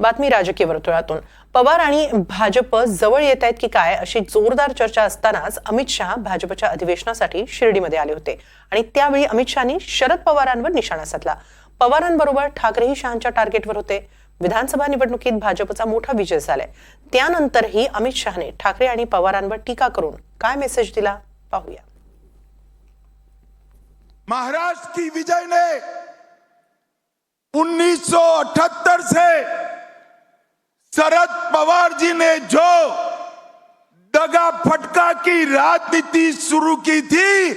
बातमी राजकीय वर्तुळातून. पवार आणि भाजप जवळ येत आहेत की काय अशी जोरदार चर्चा असतानाच अमित शहा भाजपच्या अधिवेशनासाठी शिर्डीमध्ये आले होते. आणि त्यावेळी अमित शहानी शरद पवारांवर निशाणा साधला. पवारांबरोबर ठाकरेही शहांच्या टार्गेटवर होते. विधानसभा निवडणुकीत भाजपचा मोठा विजय झालाय. त्यानंतरही अमित शहाने ठाकरे आणि पवारांवर टीका करून काय मेसेज दिला? पाहूया. महाराष्ट्र की विजय ने 1978 से शरद पवार जी ने जो दगा फटका की राजनीति शुरू की थी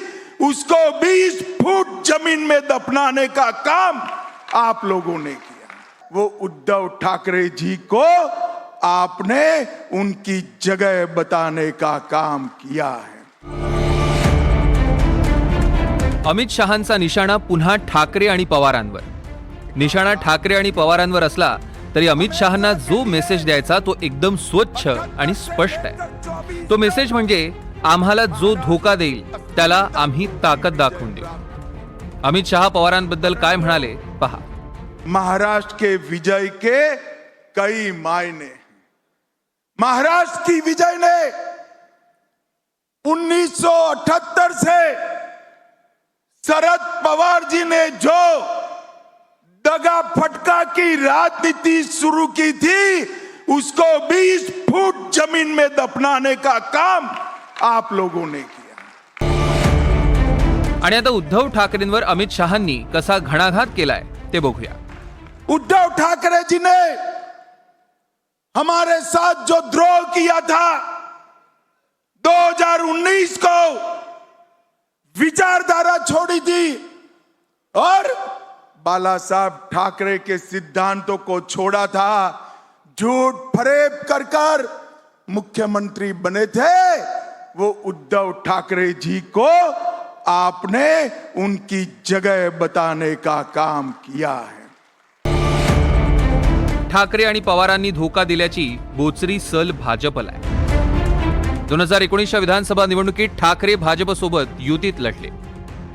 उसको 20 फुट जमीन में दफनाने का काम आप लोगों ने किया। वो उद्धव ठाकरे जी को आपने उनकी जगह बताने का काम किया है। अमित शहांचा निशाणा पुन्हा ठाकरे आणि पवारांवर. निशाणा ठाकरे आणि पवारांवर असला तरी अमित शहांना जो मेसेज द्यायचा तो एकदम स्वच्छ आणि स्पष्ट आहे. तो मेसेज म्हणजे आम्हाला जो धोका देईल त्याला आम्ही ताकद दाखवून देऊ. अमित शहा पवारांबद्दल काय म्हणाले पहा. महाराष्ट्र के विजय के कई मायने. महाराष्ट्र की विजय ने 1978 से शरद पवार जी ने जो दगा फटका की राजनीति शुरू की थी उसको 20 फुट ज़मीन में दफनाने का काम आप लोगों ने किया। आणि आता उद्धव ठाकरेंवर अमित शहांनी कसा घणाघात केलाय ते बघूया. उद्धव ठाकरे जी ने हमारे साथ जो द्रोह किया था 2019 को विचारधारा छोड़ी थी और बाला साहब ठाकरे के सिद्धांतों को छोड़ा था। झूठ फरेब कर कर मुख्यमंत्री बने थे। वो उद्धव ठाकरे जी को आपने उनकी जगह बताने का काम किया है। ठाकरे आणि पवारांनी धोका दिल्याची बोचरी सल भाजपला आहे. दोन हजार एकोणीसच्या विधानसभा निवडणुकीत ठाकरे भाजपसोबत युतीत लढले.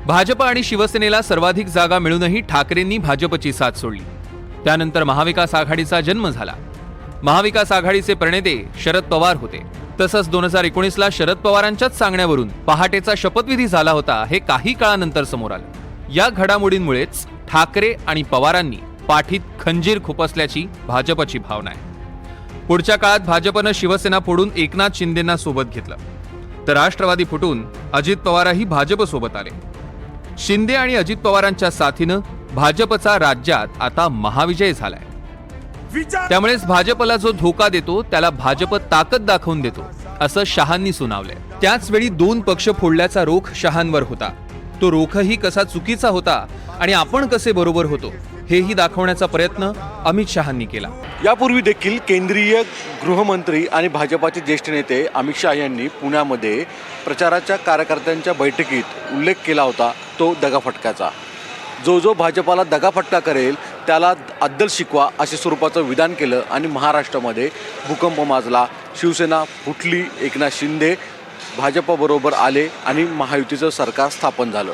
भाजप आणि शिवसेनेला सर्वाधिक जागा मिळूनही ठाकरेंनी भाजपची साथ सोडली. त्यानंतर महाविकास आघाडीचा जन्म झाला. महाविकास आघाडीचे प्रणेते शरद पवार होते. तसंच दोन हजार एकोणीसला शरद पवारांच्याच सांगण्यावरून पहाटेचा शपथविधी झाला होता हे काही काळानंतर समोर आलं. या घडामोडींमुळेच ठाकरे आणि पवारांनी पाठीत खंजीर खुपसल्याची भाजपची भावना आहे. पुढच्या काळात भाजपनं शिवसेना फोडून एकनाथ शिंदेना सोबत घेतलं. तर राष्ट्रवादी फुटून अजित पवारही भाजपसोबत आले. शिंदे आणि अजित पवारांच्या साथीनं भाजपचा राज्यात आता महाविजय झालाय. त्यामुळेच भाजपला जो धोका देतो त्याला भाजप ताकद दाखवून देतो असं शहांनी सुनावलंय. त्याच वेळी दोन पक्ष फोडल्याचा रोख शहांवर होता. तो रोखही कसा चुकीचा होता आणि आपण कसे बरोबर होतो हेही दाखवण्याचा प्रयत्न अमित शहांनी केला. यापूर्वी देखील केंद्रीय गृहमंत्री आणि भाजपाचे ज्येष्ठ नेते अमित शहा यांनी पुण्यामध्ये प्रचाराच्या कार्यकर्त्यांच्या बैठकीत उल्लेख केला होता तो दगाफटक्याचा जो जो भाजपाला दगाफटका करेल त्याला अद्दल शिकवा अशा स्वरूपाचं विधान केलं आणि महाराष्ट्रामध्ये भूकंप माजला. शिवसेना फुटली एकनाथ शिंदे भाजपबरोबर आले आणि महायुतीचं सरकार स्थापन झालं.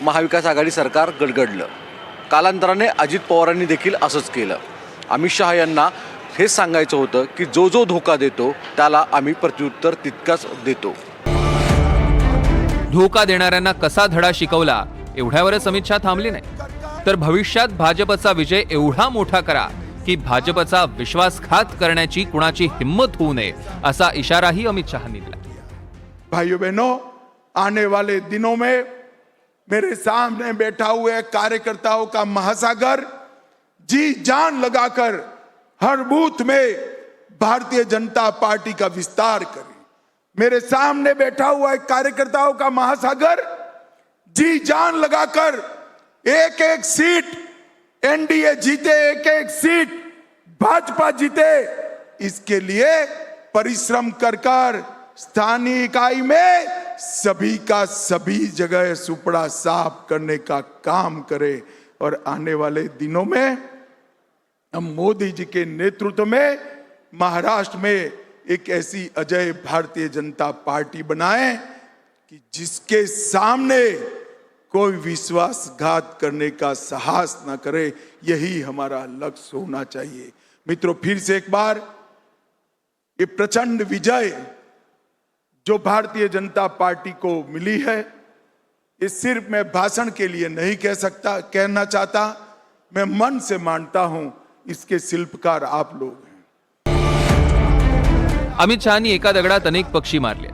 महाविकास आघाडी सरकार गडगडलं. कालांतराने अजित पवारांनी देखील असंच केलं. अमित शहा यांना हेच सांगायचं होतं की जो जो धोका देतो त्याला आम्ही प्रत्युत्तर तितकाच देतो. धोका देणाऱ्यांना कसा धडा शिकवला एवढ्यावरच अमित शहा थांबले नाही. तर भविष्यात भाजपचा विजय एवढा मोठा करा की भाजपचा विश्वासघात करण्याची कुणाची हिंमत होऊ नये असा इशाराही अमित शहांनी दिला. भाइयों बहनों आने वाले दिनों में मेरे सामने बैठा हुए कार्यकर्ताओं का महासागर। जी जान लगाकर हर बूथ में भारतीय जनता पार्टी का विस्तार करें। मेरे सामने बैठा हुआ एक कार्यकर्ताओं का महासागर। जी जान लगाकर एक एक सीट, एनडीए जीते एक एक सीट, भाजपा जीते, इसके लिए परिश्रम कर कर स्थानीय इकाई में सभी का सभी जगह सुपड़ा साफ़ करने का काम करे और आने वाले दिनों में हम मोदी जी के नेतृत्व में महाराष्ट्र में एक ऐसी अजय भारतीय जनता पार्टी बनाए कि जिसके सामने कोई विश्वासघात करने का साहस न करे, यही हमारा लक्ष्य होना चाहिए। मित्रों, फिर से एक बार ये प्रचंड विजय जो भारतीय जनता पार्टी को मिली है ये सिर्फ मैं भाषण के लिए नहीं कह सकता कहना चाहता मैं मन से मानता हूं इसके शिल्पकार आप लोग हैं। अमित शहानी एका दगडात अनेक पक्षी मारले.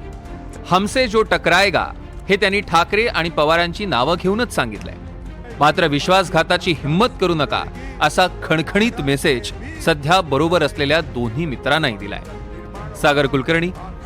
हमसे जो टकरायगा हे त्यांनी ठाकरे आणि पवारांची नावं घेऊनच सांगितलंय. मात्र विश्वासघाताची हिंमत करू नका असा खणखणीत मेसेज सध्या बरोबर असलेल्या दोन्ही मित्रांनाही दिलाय. सागर कुलकर्णी